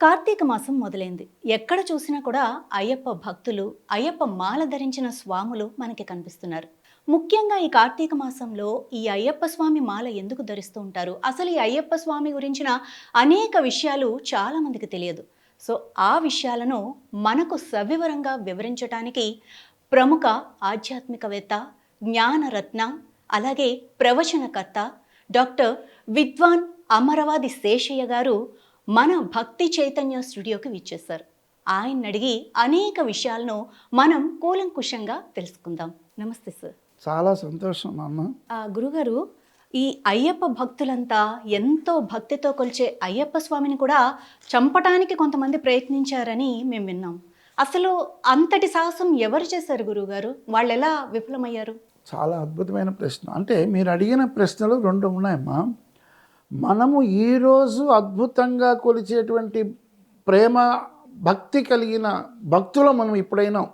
కార్తీక మాసం మొదలైంది. ఎక్కడ చూసినా కూడా అయ్యప్ప భక్తులు అయ్యప్ప మాల ధరించిన స్వాములు మనకి కనిపిస్తున్నారు. ముఖ్యంగా ఈ కార్తీక మాసంలో ఈ అయ్యప్ప స్వామి మాల ఎందుకు ధరిస్తూ ఉంటారు? అసలు ఈ అయ్యప్ప స్వామి గురించిన అనేక విషయాలు చాలామందికి తెలియదు. సో ఆ విషయాలను మనకు సవివరంగా వివరించడానికి ప్రముఖ ఆధ్యాత్మికవేత్త జ్ఞానరత్న అలాగే ప్రవచనకర్త డాక్టర్ విద్వాన్ అమరవాది శేషయ్య గారు మన భక్తి చైతన్య స్టూడియోకి విచ్చేశారు. ఆయన అడిగి అనేక విషయాలను మనం కూలంకుషంగా తెలుసుకుందాం. నమస్తే సార్. చాలా సంతోషం ఆ, గురుగారు ఈ అయ్యప్ప భక్తులంతా ఎంతో భక్తితో కొలిచే అయ్యప్ప స్వామిని కూడా చంపటానికి కొంతమంది ప్రయత్నించారని మేము విన్నాం. అసలు అంతటి సాహసం ఎవరు చేశారు గురువుగారు వాళ్ళు ఎలా విఫలమయ్యారు? చాలా అద్భుతమైన ప్రశ్న. అంటే మీరు అడిగిన ప్రశ్నలు రెండు ఉన్నాయమ్మా. మనము ఈరోజు అద్భుతంగా కొలిచేటువంటి ప్రేమ భక్తి కలిగిన భక్తులు మనం ఇప్పుడైనా.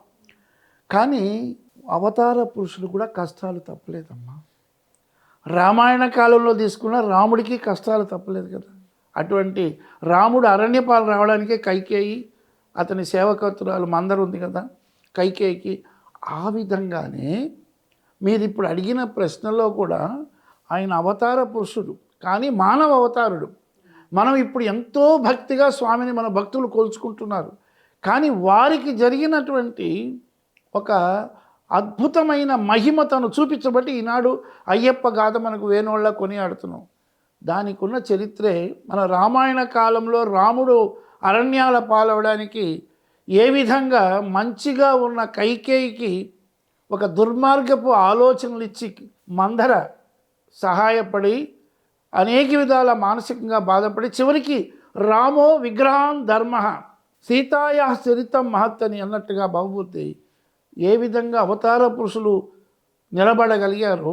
కానీ అవతార పురుషులు కూడా కష్టాలు తప్పలేదమ్మా. రామాయణ కాలంలో తీసుకున్న రాముడికి కష్టాలు తప్పలేదు కదా. అటువంటి రాముడు అరణ్యపాలు రావడానికే కైకేయి అతని సేవకత్తురాలు మందరు ఉంది కదా కైకేయికి ఆ విధంగానే మీరు ఇప్పుడు అడిగిన ప్రశ్నలో కూడా ఆయన అవతార పురుషుడు కానీ మానవ అవతారుడు మనం ఇప్పుడు ఎంతో భక్తిగా స్వామిని మన భక్తులు కోల్చుకుంటున్నారు. కానీ వారికి జరిగినటువంటి ఒక అద్భుతమైన మహిమ తను చూపించబట్టి ఈనాడు అయ్యప్ప గాథ మనకు వేణోళ్ళ కొనియాడుతున్నాం. దానికి ఉన్న చరిత్రే మన రామాయణ కాలంలో రాముడు అరణ్యాల పాలవడానికి ఏ విధంగా మంచిగా ఉన్న కైకేయికి ఒక దుర్మార్గపు ఆలోచనలు ఇచ్చి మందర సహాయపడి అనేక విధాల మానసికంగా బాధపడి చివరికి రామో విగ్రహం ధర్మ సీతాయా చరితం మహత్తని అన్నట్టుగా బహుబుద్ధి ఏ విధంగా అవతార పురుషులు నిలబడగలిగారో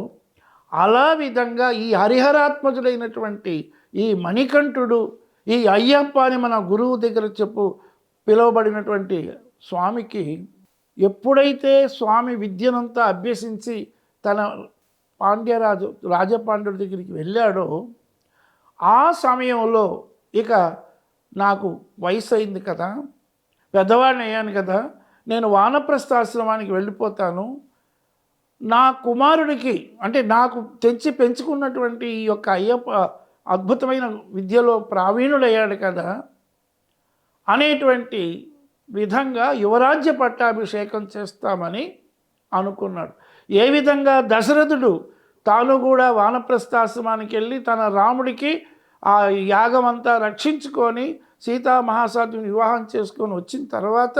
అలా విధంగా ఈ హరిహరాత్మజుడైనటువంటి ఈ మణికంఠుడు ఈ అయ్యప్ప అని మన గురువు దగ్గర చెప్పు పిలువబడినటువంటి స్వామికి ఎప్పుడైతే స్వామి విద్యనంతా అభ్యసించి తన పాండ్యరాజు రాజపాండ్యుడి దగ్గరికి వెళ్ళాడో ఆ సమయంలో ఇక నాకు వయసు అయింది కదా పెద్దవాడిని అయ్యాను కదా నేను వానప్రస్థాశ్రమానికి వెళ్ళిపోతాను. నా కుమారుడికి అంటే నాకు తెంచి పెంచుకున్నటువంటి ఈ యొక్క అయ్యప్ప అద్భుతమైన విద్యలో ప్రావీణుడయ్యాడు కదా అనేటువంటి విధంగా యువరాజ్య పట్టాభిషేకం చేస్తామని అనుకున్నాడు. ఏ విధంగా దశరథుడు తాను కూడా వానప్రస్థాశ్రమానికి వెళ్ళి తన రాముడికి ఆ యాగం అంతా రక్షించుకొని సీతా మహాసాధ్యుని వివాహం చేసుకొని వచ్చిన తర్వాత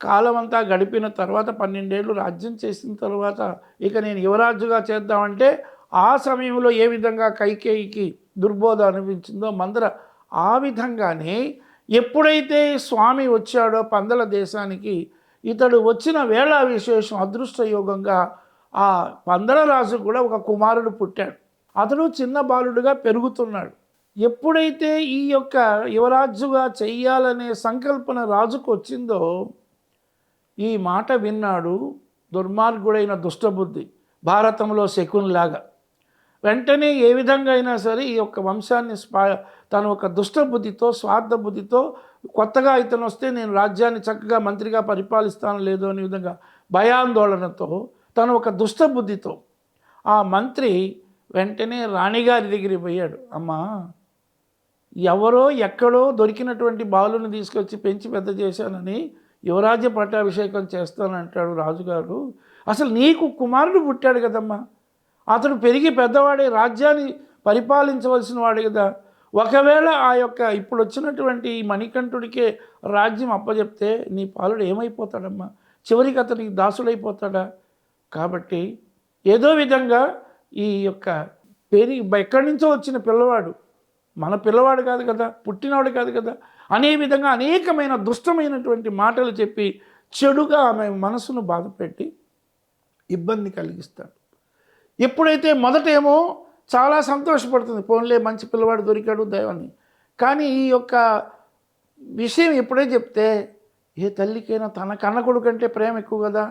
కాలమంతా గడిపిన తర్వాత పన్నెండేళ్ళు రాజ్యం చేసిన తర్వాత ఇక నేను యువరాజుగా చేద్దామంటే ఆ సమయంలో ఏ విధంగా కైకేయికి దుర్బోధ అనిపించిందో మందర ఆ విధంగానే ఎప్పుడైతే స్వామి వచ్చాడో పందల దేశానికి ఇతడు వచ్చిన వేళ విశేషం అదృష్ట యోగంగా ఆ పందర రాజు కూడా ఒక కుమారుడు పుట్టాడు. అతడు చిన్న బాలుడుగా పెరుగుతున్నాడు. ఎప్పుడైతే ఈ యొక్క యువరాజుగా చెయ్యాలనే సంకల్పన రాజుకు వచ్చిందో ఈ మాట విన్నాడు దుర్మార్గుడైన దుష్టబుద్ధి భారతంలో శకునిలాగా. వెంటనే ఏ విధంగా అయినా సరే ఈ యొక్క వంశాన్ని స్పా తను ఒక దుష్టబుద్ధితో స్వార్థ బుద్ధితో కొత్తగా ఇతను వస్తే నేను రాజ్యాన్ని చక్కగా మంత్రిగా పరిపాలిస్తాను లేదో అనే విధంగా భయాందోళనతో తను ఒక దుష్టబుద్ధితో. ఆ మంత్రి వెంటనే రాణిగారి దగ్గరికి పోయాడు. అమ్మా ఎవరో ఎక్కడో దొరికినటువంటి బాలుని తీసుకొచ్చి పెంచి పెద్ద చేశానని యువరాజ్య పట్టాభిషేకం చేస్తానంటాడు రాజుగారు. అసలు నీకు కుమారుడు పుట్టాడు కదమ్మా. అతడు పెరిగి పెద్దవాడే రాజ్యాన్ని పరిపాలించవలసిన వాడు కదా. ఒకవేళ ఆ యొక్క ఇప్పుడు వచ్చినటువంటి ఈ మణికంఠుడికే రాజ్యం అప్పజెప్తే నీ పాలుడు ఏమైపోతాడమ్మా? చివరికి అతనికి దాసుడైపోతాడా? కాబట్టి ఏదో విధంగా ఈ యొక్క పెరిగి ఎక్కడి నుంచో వచ్చిన పిల్లవాడు మన పిల్లవాడు కాదు కదా పుట్టినవాడు కాదు కదా అనే విధంగా అనేకమైన దుష్టమైనటువంటి మాటలు చెప్పి చెడుగా ఆమె మనసును బాధపెట్టి ఇబ్బంది కలిగిస్తాడు. ఎప్పుడైతే మొదటేమో చాలా సంతోషపడుతుంది పోన్లే మంచి పిల్లవాడు దొరికాడు దైవాన్ని కానీ ఈ యొక్క విషయం ఎప్పుడే చెప్తే ఏ తల్లికైనా తన కన్న కొడుకంటే ప్రేమ ఎక్కువ కదా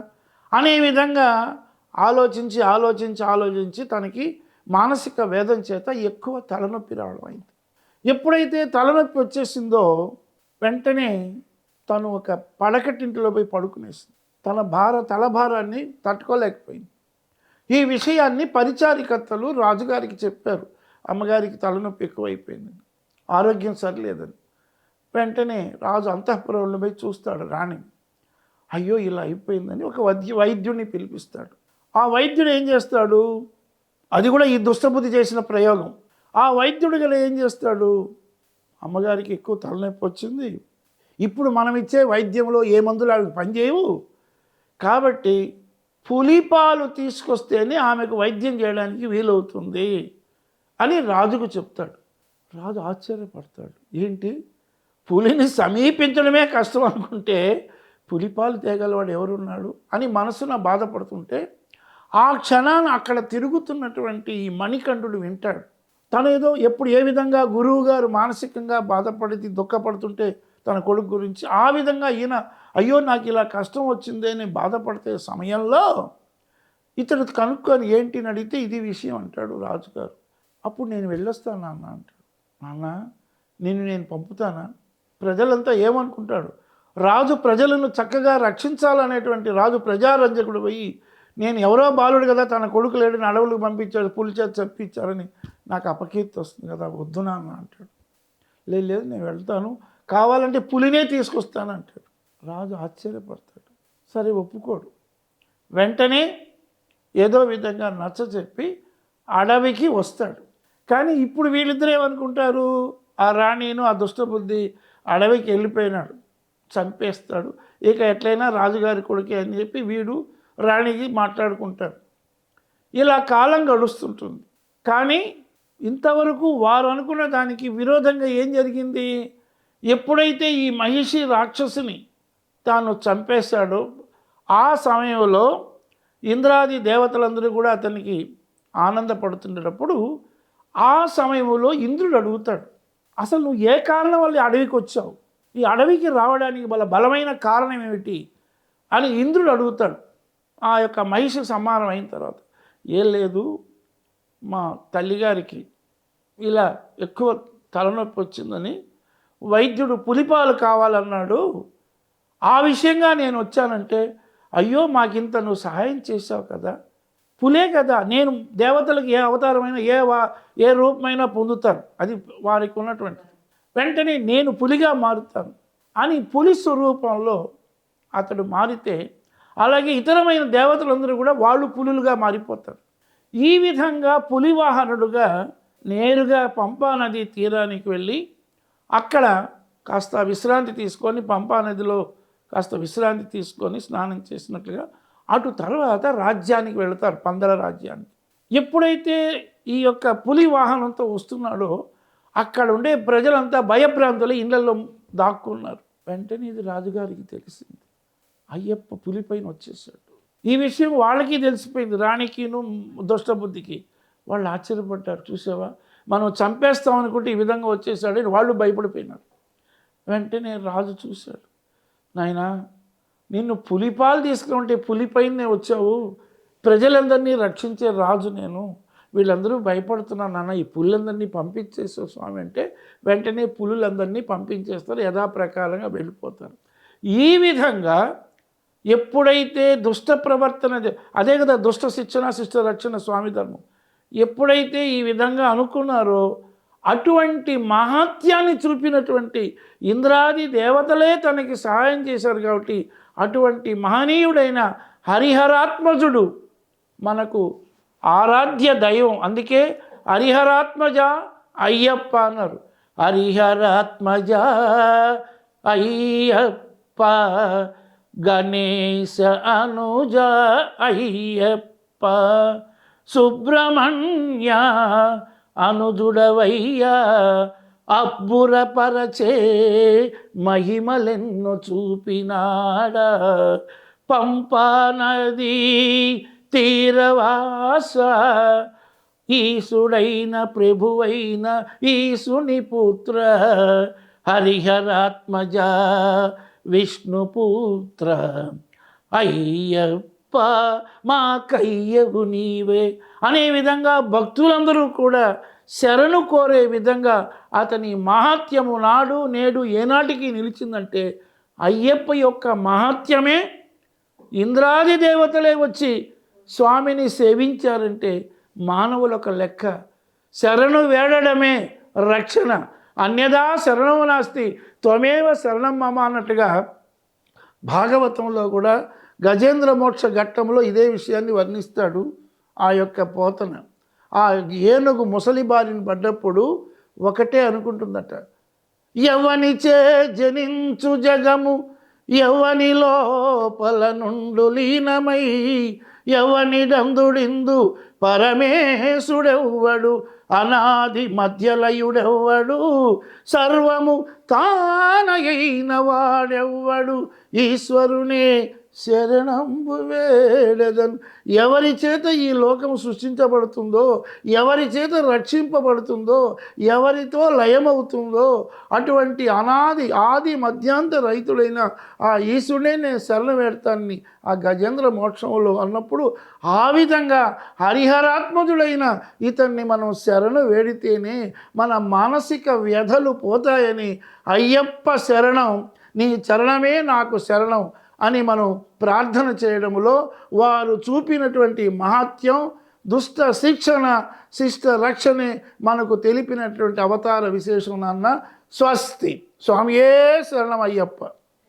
అనే విధంగా ఆలోచించి ఆలోచించి ఆలోచించి తనకి మానసిక వేదం చేత ఎక్కువ తలనొప్పి రావడం అయింది. ఎప్పుడైతే తలనొప్పి వచ్చేసిందో వెంటనే తను ఒక పడకటింటిలో పోయి పడుకునేసింది. తన భార తలభారాన్ని తట్టుకోలేకపోయింది. ఈ విషయాన్ని పరిచారికర్తలు రాజుగారికి చెప్పారు. అమ్మగారికి తలనొప్పి ఎక్కువైపోయింది. ఆరోగ్యం సరిలేదని. వెంటనే రాజు అంతఃపురంలో పోయి చూస్తాడు రాణి అయ్యో ఇలా అయిపోయిందని ఒక వైద్య వైద్యుడిని పిలిపిస్తాడు. ఆ వైద్యుడు ఏం చేస్తాడు? అది కూడా ఈ దుష్టబుద్ధి చేసిన ప్రయోగం. ఆ వైద్యుడు గల ఏం చేస్తాడు? అమ్మగారికి ఎక్కువ తలనొప్పి వచ్చింది. ఇప్పుడు మనం ఇచ్చే వైద్యంలో ఏ మందులు ఆమెకు పనిచేయవు. కాబట్టి పులిపాలు తీసుకొస్తేనే ఆమెకు వైద్యం చేయడానికి వీలవుతుంది అని రాజుకు చెప్తాడు. రాజు ఆశ్చర్యపడతాడు. ఏంటి? పులిని సమీపించడమే కష్టం అనుకుంటే పులిపాలు తేగలవాడు ఎవరున్నాడు అని మనసున బాధపడుతుంటే ఆ క్షణాన అక్కడ తిరుగుతున్నటువంటి ఈ మణికంఠుడు వింటాడు. తను ఏదో ఎప్పుడు ఏ విధంగా గురువు గారు మానసికంగా బాధపడి దుఃఖపడుతుంటే తన కొడుకు గురించి ఆ విధంగా ఈయన అయ్యో నాకు ఇలా కష్టం వచ్చింది అని బాధపడితే సమయంలో ఇతడు కనుక్కొని ఏంటి అని అడిగితే ఇది విషయం అంటాడు రాజుగారు అప్పుడు నేను వెళ్ళొస్తాను నాన్న అంటాడు. నాన్న నిన్ను నేను పంపుతానా? ప్రజలంతా ఏమనుకుంటాడు రాజు ప్రజలను చక్కగా రక్షించాలనేటువంటి రాజు ప్రజారంజకుడు పోయి నేను ఎవరో బాలుడు కదా తన కొడుకు లేడని అడవులకు పంపించాడు పులి చేతి చంపించారని నాకు అపకీర్తి వస్తుంది కదా వద్దు నాన్న అంటాడు. లేదు లేదు నేను వెళ్తాను. కావాలంటే పులినే తీసుకొస్తాను అంటాడు. రాజు ఆశ్చర్యపడతాడు. సరే ఒప్పుకోడు. వెంటనే ఏదో విధంగా నచ్చ చెప్పి అడవికి వస్తాడు. కానీ ఇప్పుడు వీళ్ళిద్దరు ఏమనుకుంటారు ఆ రాణిను ఆ దుష్టబుద్ధి అడవికి వెళ్ళిపోయినాడు. చంపేస్తాడు. ఇక ఎట్లయినా రాజుగారి కొడుకే అని చెప్పి వీడు రాణికి మాట్లాడుకుంటాడు. ఇలా కాలం గడుస్తుంటుంది. కానీ ఇంతవరకు వారు అనుకున్న దానికి విరోధంగా ఏం జరిగింది? ఎప్పుడైతే ఈ మహిషి రాక్షసుని తాను చంపేశాడో ఆ సమయంలో ఇంద్రాది దేవతలందరూ కూడా అతనికి ఆనందపడుతుండేటప్పుడు ఆ సమయంలో ఇంద్రుడు అడుగుతాడు అసలు నువ్వు ఏ కారణం వల్ల అడవికి వచ్చావు? ఈ అడవికి రావడానికి బల బలమైన కారణం ఏమిటి? అని ఇంద్రుడు అడుగుతాడు. ఆ యొక్క మహిషి సమానం అయిన తర్వాత ఏం లేదు మా తల్లిగారికి ఇలా ఎక్కువ తలనొప్పి వచ్చిందని వైద్యుడు పులిపాలు కావాలన్నాడు. ఆ విషయంగా నేను వచ్చానంటే అయ్యో మాకింత నువ్వు సహాయం చేసావు కదా పులే కదా నేను దేవతలకు ఏ అవతారమైనా ఏ వా ఏ రూపమైనా పొందుతాను. అది వారికి ఉన్నటువంటి వెంటనే నేను పులిగా మారుతాను అని పులి స్వరూపంలో అతడు మారితే అలాగే ఇతరమైన దేవతలందరూ కూడా వాళ్ళు పులులుగా మారిపోతారు. ఈ విధంగా పులివాహనుడుగా నేరుగా పంపా నది తీరానికి వెళ్ళి అక్కడ కాస్త విశ్రాంతి తీసుకొని పంపా నదిలో కాస్త విశ్రాంతి తీసుకొని స్నానం చేసినట్లుగా అటు తర్వాత రాజ్యానికి వెళతారు పందల రాజ్యానికి. ఎప్పుడైతే ఈ యొక్క పులి వాహనంతో వస్తున్నాడో అక్కడ ఉండే ప్రజలంతా భయభ్రాంతులు ఇళ్ళలో దాక్కున్నారు. వెంటనే ఇది రాజుగారికి తెలిసింది. అయ్యప్ప పులిపైన వచ్చేసాడు. ఈ విషయం వాళ్ళకి తెలిసిపోయింది. రాణికిను దుష్టబుద్ధికి. వాళ్ళు ఆశ్చర్యపడ్డారు. చూసావా? మనం చంపేస్తాం అనుకుంటే ఈ విధంగా వచ్చేసాడు వాళ్ళు భయపడిపోయినారు. వెంటనే రాజు చూశాడు. నాయనా నిన్ను పులిపాలు తీసుకుంటే పులిపైనే వచ్చావు. ప్రజలందరినీ రక్షించే రాజు నేను. వీళ్ళందరూ భయపడుతున్నారు నాన్న ఈ పుల్లందరినీ పంపించేసే స్వామి అంటే వెంటనే పులులందరినీ పంపించేస్తారు యథాప్రకారంగా వెళ్ళిపోతారు. ఈ విధంగా ఎప్పుడైతే దుష్ట ప్రవర్తన అదే కదా దుష్ట శిక్షణ శిష్ట రక్షణ స్వామి ధర్మం ఎప్పుడైతే ఈ విధంగా అనుకున్నారో అటువంటి మహాత్యాన్ని చూపినటువంటి ఇంద్రాది దేవతలే తనకి సహాయం చేశారు కాబట్టి అటువంటి మహనీయుడైన హరిహరాత్మజుడు మనకు ఆరాధ్య దైవం. అందుకే హరిహరాత్మజ అయ్యప్ప అన్నారు. హరిహరాత్మజ అయ్యప్ప గణేశ అనుజ అయ్యప్ప సుబ్రహ్మణ్య అనుజుడవయ్యా అబ్బురపరచే మహిమలెన్నో చూపినాడ. పంపానది తీరవాస ఈశుడైన ప్రభువైన ఈశుని పుత్ర హరిహరాత్మజ విష్ణుపుత్ర. అయ్యప్ప మా కయ్యవు నీవే అనే విధంగా భక్తులందరూ కూడా శరణు కోరే విధంగా అతని మహాత్యము నాడు నేడు ఏనాటికి నిలిచిందంటే అయ్యప్ప యొక్క మహాత్యమే. ఇంద్రాది దేవతలే వచ్చి స్వామిని సేవించారంటే మానవుల ఒక లెక్క. శరణు వేడడమే రక్షణ. అన్యదా శరణం నాస్తి త్వమేవ శరణం మమ అన్నట్టుగా భాగవతంలో కూడా గజేంద్ర మోక్ష ఘట్టంలో ఇదే విషయాన్ని వర్ణిస్తాడు ఆ యొక్క పోతన. ఆ ఏనుగు ముసలి బారిన పడ్డప్పుడు ఒకటే అనుకుంటుందట. ఎవనిచే జనించు జగము ఎవని లోపల నుండు లీనమై ఎవనిదందుడిందు పరమేశుడెవ్వడు అనాది మధ్యలయుడెవ్వడు సర్వము తానయైన వాడెవ్వడు ఈశ్వరునే శరణంబు వేడదన్. ఎవరి చేత ఈ లోకం సృష్టించబడుతుందో ఎవరి చేత రక్షింపబడుతుందో ఎవరితో లయమవుతుందో అటువంటి అనాది ఆది మధ్యాంత రైతుడైన ఆ ఈశుడే నేను శరణ వేడతాన్ని ఆ గజేంద్ర మోక్షంలో అన్నప్పుడు ఆ విధంగా హరిహరాత్మజుడైన ఇతన్ని మనం శరణు వేడితేనే మన మానసిక వ్యధలు పోతాయని అయ్యప్ప శరణం నీ చరణమే నాకు శరణం అని మనం ప్రార్థన చేయడంలో వారు చూపినటువంటి మహాత్యం దుష్ట శిక్షణ శిష్ట రక్షణే మనకు తెలిపినటువంటి అవతార విశేషం నాన్న స్వస్తి. స్వామియే శరణం అయ్యప్ప